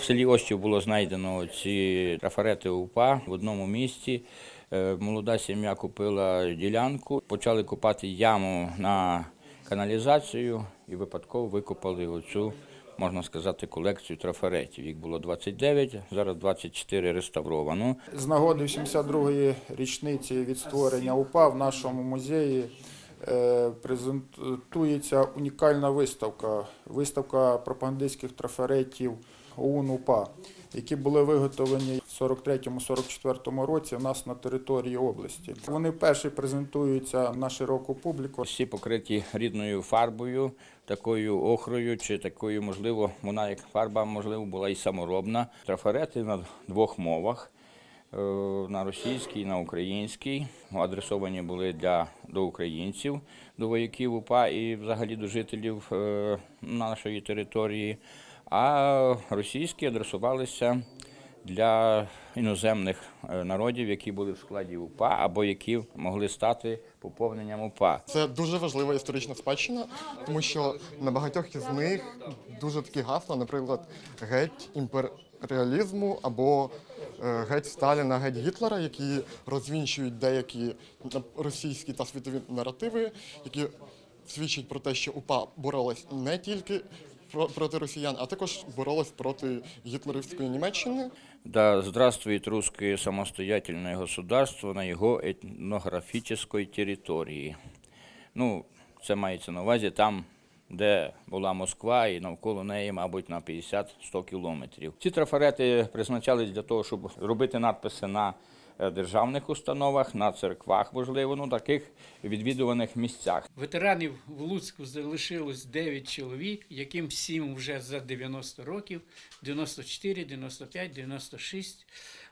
В селі Остів було знайдено ці трафарети УПА в одному місці. Е, Молода сім'я купила ділянку, почали копати яму на каналізацію і випадково викопали оцю, можна сказати, колекцію трафаретів. Їх було 29, зараз 24 реставровано. З нагоди 72-ї річниці від створення УПА в нашому музеї е, презентується унікальна виставка. Виставка пропагандистських трафаретів ОУН УПА, які були виготовлені в 43-44 році у нас на території області. Вони вперше презентуються на широку публіку. Всі покриті рідною фарбою, такою охрою, чи такою, можливо, вона як фарба, можливо, була і саморобна. Трафарети на двох мовах. е, На російській, на українській. Адресовані були для до українців, до вояків УПА і взагалі до жителів е, нашої території. А російські адресувалися для іноземних е, народів, які були в складі УПА або які могли стати поповненням УПА. Це дуже важлива історична спадщина, тому що на багатьох із них дуже такі гасла, наприклад, геть імперіалізму або е, геть Сталіна, геть Гітлера, які розвінчують деякі російські та світові наративи, які свідчать про те, що УПА боролась не тільки проти росіян, а також боролась проти гітлерівської Німеччини. Да здравствует русское самостоятельное государство на його етнографічній території. Ну, це мається на увазі там, де була Москва, і навколо неї, мабуть, на 50-100 кілометрів. Ці трафарети призначались для того, щоб робити надписи на е, державних установах, на церквах, можливо, ну таких відвідуваних місцях. Ветеранів в Луцьку залишилось 9 чоловік, яким всім вже за 90 років, 94, 95, 96.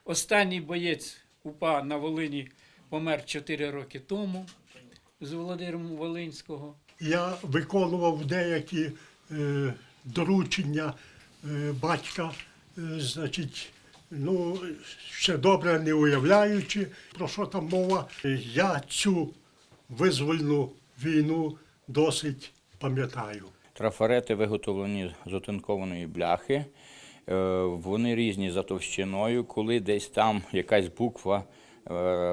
Останній боєць УПА на Волині помер 4 роки тому з Володимиром Волинського. Я виконував деякі е, доручення е, батька, е, значить, ну, ще добре не уявляючи, про що там мова. Я цю визвольну війну досить пам'ятаю. Трафарети виготовлені з отинкованої бляхи. Вони різні за товщиною. Коли десь там якась буква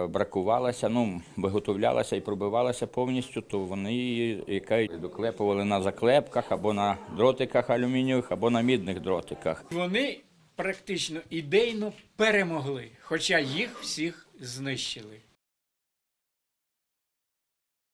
бракувалася, ну, виготовлялася і пробивалася повністю, то вони її яка доклепували на заклепках або на дротиках алюмінієвих, або на мідних дротиках. Вони практично ідейно перемогли, хоча їх всіх знищили.